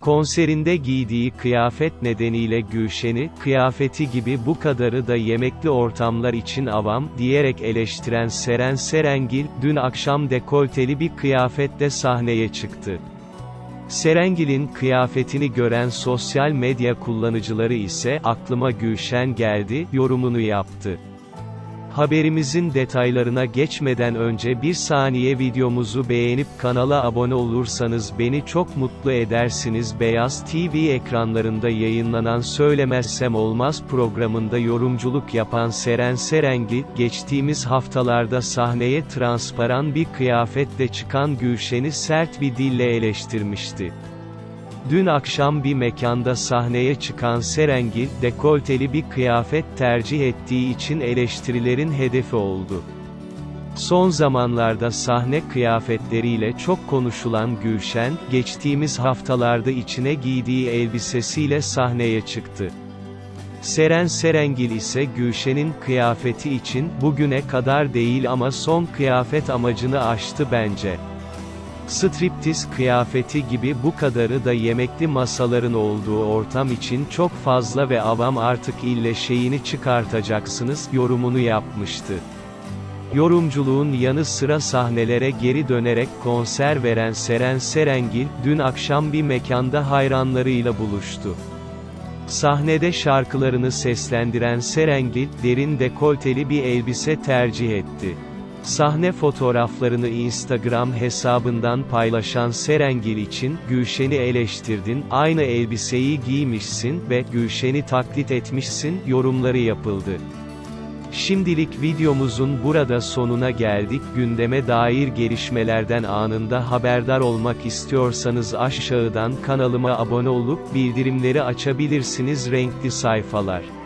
Konserinde giydiği kıyafet nedeniyle Gülşen'i, kıyafeti gibi bu kadarı da yemekli ortamlar için avam, diyerek eleştiren Seren Serengil, dün akşam dekolteli bir kıyafetle sahneye çıktı. Serengil'in kıyafetini gören sosyal medya kullanıcıları ise, aklıma Gülşen geldi, yorumunu yaptı. Haberimizin detaylarına geçmeden önce bir saniye videomuzu beğenip kanala abone olursanız beni çok mutlu edersiniz. Beyaz TV ekranlarında yayınlanan Söylemezsem Olmaz programında yorumculuk yapan Seren Serengil, geçtiğimiz haftalarda sahneye transparan bir kıyafetle çıkan Gülşen'i sert bir dille eleştirmişti. Dün akşam bir mekanda sahneye çıkan Serengil, dekolteli bir kıyafet tercih ettiği için eleştirilerin hedefi oldu. Son zamanlarda sahne kıyafetleriyle çok konuşulan Gülşen, geçtiğimiz haftalarda içine giydiği elbisesiyle sahneye çıktı. Seren Serengil ise Gülşen'in kıyafeti için, bugüne kadar değil ama son kıyafet amacını aştı bence. Striptiz kıyafeti gibi bu kadarı da yemekli masaların olduğu ortam için çok fazla ve avam artık ille şeyini çıkartacaksınız, yorumunu yapmıştı. Yorumculuğun yanı sıra sahnelere geri dönerek konser veren Seren Serengil, dün akşam bir mekanda hayranlarıyla buluştu. Sahnede şarkılarını seslendiren Serengil, derin dekolteli bir elbise tercih etti. Sahne fotoğraflarını Instagram hesabından paylaşan Serengil için, Gülşen'i eleştirdin, aynı elbiseyi giymişsin ve Gülşen'i taklit etmişsin, yorumları yapıldı. Şimdilik videomuzun burada sonuna geldik. Gündeme dair gelişmelerden anında haberdar olmak istiyorsanız aşağıdan kanalıma abone olup bildirimleri açabilirsiniz renkli sayfalar.